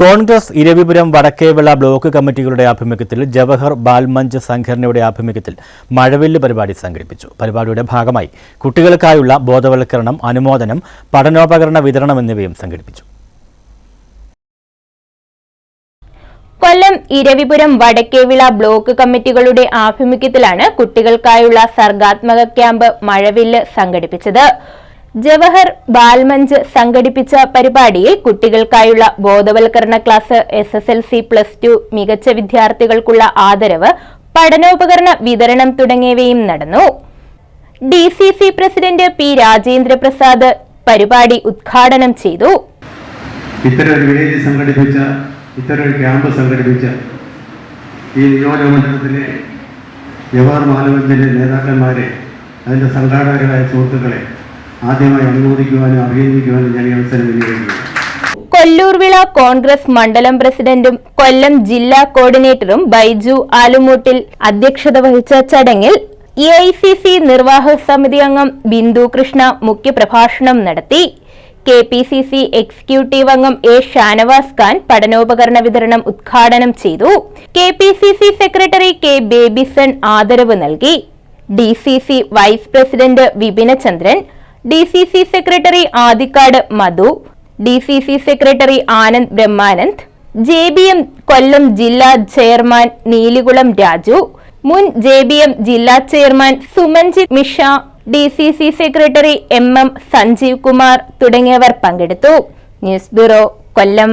Congress Eravipuram Vadakkevila block കമ്മിറ്റികളുടെ ആഭിമുഖ്യത്തിൽ ജവഹർ ബാൽമഞ്ച് സംഘടനയുടെ ആഭിമുഖ്യത്തിൽ മഴവില്ല് പരിപാടി സംഘടിപ്പിച്ചു. പരിപാടിയുടെ ഭാഗമായി കുട്ടികൾക്കായുള്ള ബോധവൽക്കരണം അനുമോദനം പഠനോപകരണ വിതരണം എന്നിവയും സംഘടിപ്പിച്ചു. കൊല്ലം ഇരവിപുരം വടക്കേവിള ബ്ലോക്ക് കമ്മിറ്റികളുടെ ആഭിമുഖ്യത്തിലാണ് കുട്ടികൾക്കായുള്ള സർഗാത്മക ക്യാമ്പ് മഴവില്ല് സംഘടിപ്പിച്ചത്. ജവഹർ ബാൽമഞ്ച് സംഘടിപ്പിച്ച പരിപാടിയിൽ കുട്ടികൾക്കായുള്ള ബോധവൽക്കരണ class S S L C plus two മികച്ച വിദ്യാർത്ഥികൾക്കുള്ള ആദരവ് പഠനോപകരണ വിതരണം തുടങ്ങിയവയും നടന്നു. DCC president P Rajendra Prasad പരിപാടി ഉദ്ഘാടനം ചെയ്തു. ഇത്തരം വില്ലേജ് സംഘടിപ്പിച്ച ഇത്തരം ക്യാമ്പ് സംഘടിപ്പിച്ച ഈ നിയോജക മണ്ഡലത്തിലെ ജവഹർ മാനവഞ്ചിന്റെ നേതാക്കന്മാരെ അതിന്റെ സംഘാടകരായ സുഹൃത്തുക്കളെ ആദ്യമായി അനുമോദിക്കുവാനും അഭിനന്ദിക്കുവാനും ഞാൻ അവസരം വിനിയോഗിക്കുന്നു കൊല്ലൂർവിള കോൺഗ്രസ് മണ്ഡലം പ്രസിഡന്റും കൊല്ലം ജില്ലാ കോർഡിനേറ്ററും ബൈജു ആലുമൂട്ടിൽ അധ്യക്ഷത വഹിച്ച ചടങ്ങിൽ ഇ ഐ സി സി നിർവാഹക സമിതി അംഗം ബിന്ദു കൃഷ്ണ മുഖ്യപ്രഭാഷണം നടത്തി. K P C C executive അംഗം എ ഷാനവാസ് ഖാൻ പഠനോപകരണ വിതരണം ഉദ്ഘാടനം ചെയ്തു. K P C C secretary K Babyson ആദരവ് നൽകി. DCC vice president Vipinachandran DCC secretary Adikkad Madhu DCC secretary Anand Brahmanand JBM Kollam ജില്ലാ ചെയർമാൻ നീലികുളം രാജു മുൻ ജെ ബി എം ജില്ലാ chairman Sumanjith Misha DCC secretary M M Sanjeev Kumar തുടങ്ങിയവർ പങ്കെടുത്തു. News bureau Kollam.